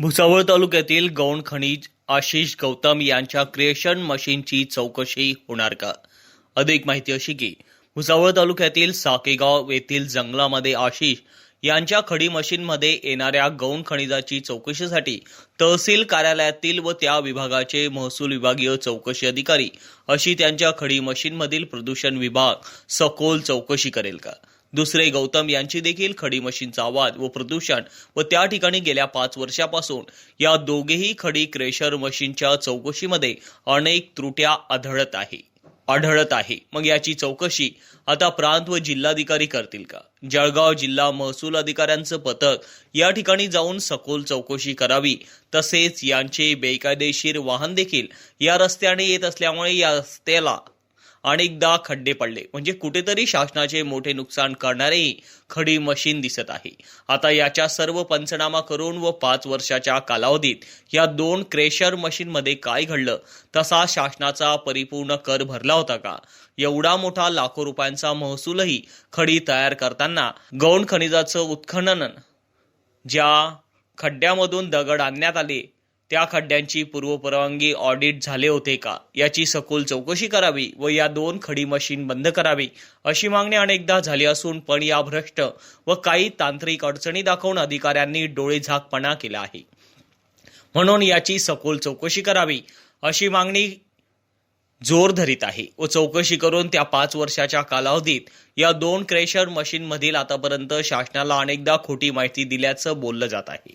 भुसावळ तालुक्यातील गौण खनिज आशिष गौतम यांच्या क्रिएशन मशीनची चौकशी होणार का? अधिक माहिती अशी की भुसावळ तालुक्यातील साकेगाव येथील जंगलामध्ये आशिष यांच्या खडी मशीनमध्ये येणाऱ्या गौण खनिजाची चौकशीसाठी तहसील कार्यालयातील व त्या विभागाचे महसूल विभागीय चौकशी अधिकारी अशी त्यांच्या खडी मशीनमधील प्रदूषण विभाग सखोल चौकशी करेल का? दुसरे गौतम यांची देखील खडी मशीनचा आवाज व प्रदूषण व त्या ठिकाणी गेल्या पाच वर्षापासून या दोघेही खडी क्रेशर मशीनच्या चौकशीमध्ये अनेक त्रुट्या आढळत आहे. आढळत आहे. मग याची चौकशी आता प्रांत व जिल्हाधिकारी करतील का? जळगाव जिल्हा महसूल अधिकाऱ्यांचं पथक या ठिकाणी जाऊन सखोल चौकशी करावी. तसेच यांचे बेकायदेशीर वाहन देखील या रस्त्याने येत असल्यामुळे या रस्त्याला अनेकदा खड्डे पडले. म्हणजे कुठेतरी शासनाचे मोठे नुकसान करणारेही खडी मशीन दिसत आहे. आता याच्या सर्व पंचनामा करून व पाच वर्षाच्या कालावधीत या दोन क्रेशर मशीनमध्ये काय घडलं? तसा शासनाचा परिपूर्ण कर भरला होता का? एवढा मोठा लाखो रुपयांचा महसूलही खडी तयार करताना गौण खनिजाचं उत्खनन ज्या खड्ड्यामधून दगड आणण्यात आले त्या खड्ड्यांची पूर्वपरवानगी ऑडिट झाले होते का? याची सखोल चौकशी करावी व या दोन खडी मशीन बंद करावी अशी मागणी अनेकदा झाली असून पण या भ्रष्ट व काही तांत्रिक अडचणी दाखवून अधिकाऱ्यांनी डोळेझाकपणा केला आहे. म्हणून याची सखोल चौकशी करावी अशी मागणी जोर धरीत आहे व चौकशी करून त्या पाच वर्षाच्या कालावधीत या दोन क्रेशर मशीनमधील आतापर्यंत शासनाला अनेकदा खोटी माहिती दिल्याचं बोललं जात आहे.